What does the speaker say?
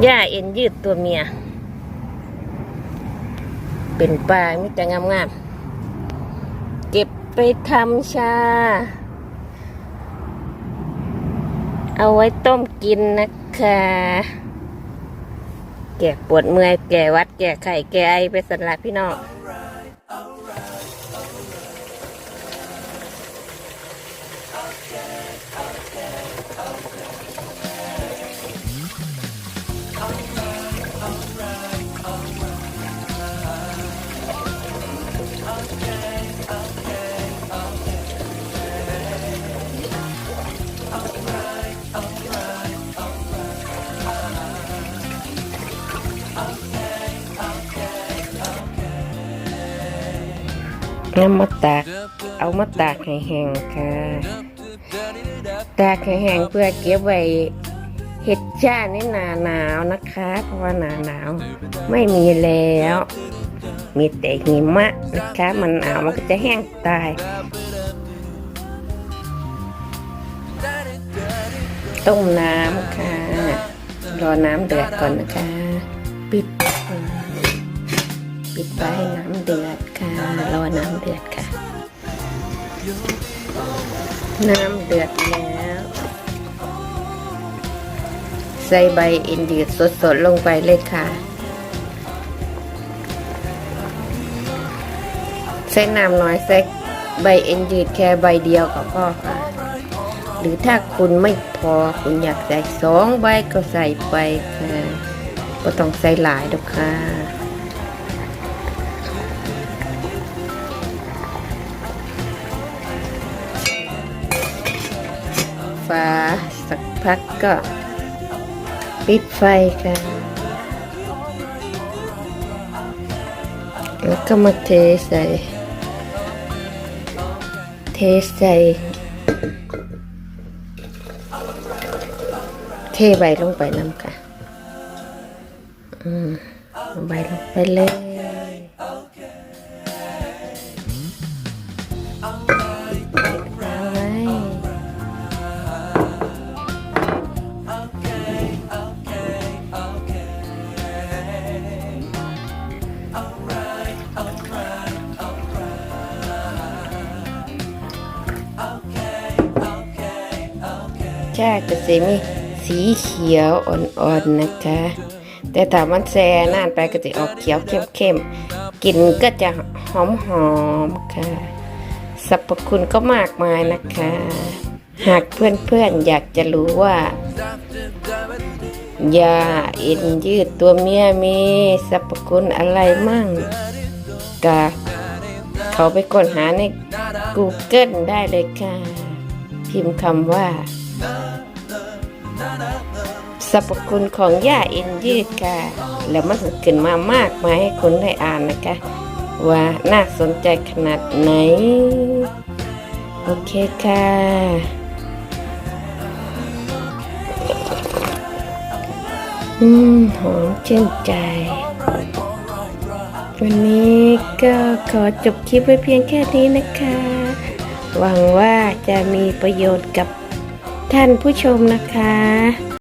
หญ้าเอ็นยืดตัวเมีย เป็นปลาไมิแต่งามๆ เก็บไปทำชา เอาไว้ต้มกินนะคะ แก่ปวดเมื่อยแก่วัด แก่ไข่แก่ไอไปสันละพี่น้อง น้ำมาตาก เอามาตากให้แห้งค่ะ ตากให้แห้งเพื่อเก็บไว้เห็ดจ้าในหนาหนาวนะคะ เพราะว่าหนาหนาวไม่มีแล้ว มีแต่หิมะนะคะ มันหนาวมันก็จะแห้งตาย ต้มน้ำค่ะ รอน้ำเดือดก่อนนะคะ ปิดไว้น้ำเดือดค่ะรอน้ำเดือดค่ะ น้ำเดือดแล้ว ใส่ใบอินเดียสดๆลงไปเลยค่ะ ใส่น้ำน้อยใส่ใบเอ็นยืดแค่ใบเดียวก็พอค่ะ หรือถ้าคุณไม่พอคุณอยากใส่สองใบก็ใส่ไปค่ะก็ต้องใส่หลายดอกค่ะ ฟ้า สักพักก็ปิดไฟค่ะ แล้วก็มาเทใส่ เทใส่ เทใบลงไปน้ำค่ะ อืมใบลงไปเลย ชาจะสีมีสีเขียวอ่อนๆนะคะ แต่ถ้ามันแช่นานไปก็จะออกเขียวเข้มๆกลิ่นก็จะหอมๆค่ะสรรพคุณก็มากมายนะคะ หากเพื่อนๆอยากจะรู้ว่า ยาเอ็นยืดตัวเมียมีสรรพคุณอะไรมั่งก็เขาไปค้นหาใน Google ได้เลยค่ะ พิมพ์คำว่า สรรพคุณของหญ้าเอ็นยืดค่ะ แล้วมันขึ้นมามากมายให้คุณได้อ่านนะคะ ว่าน่าสนใจขนาดไหน โอเคค่ะ อืมหอมชื่นใจ วันนี้ก็ขอจบคลิปไว้เพียงแค่นี้นะคะ หวังว่าจะมีประโยชน์กับท่านผู้ชมนะคะ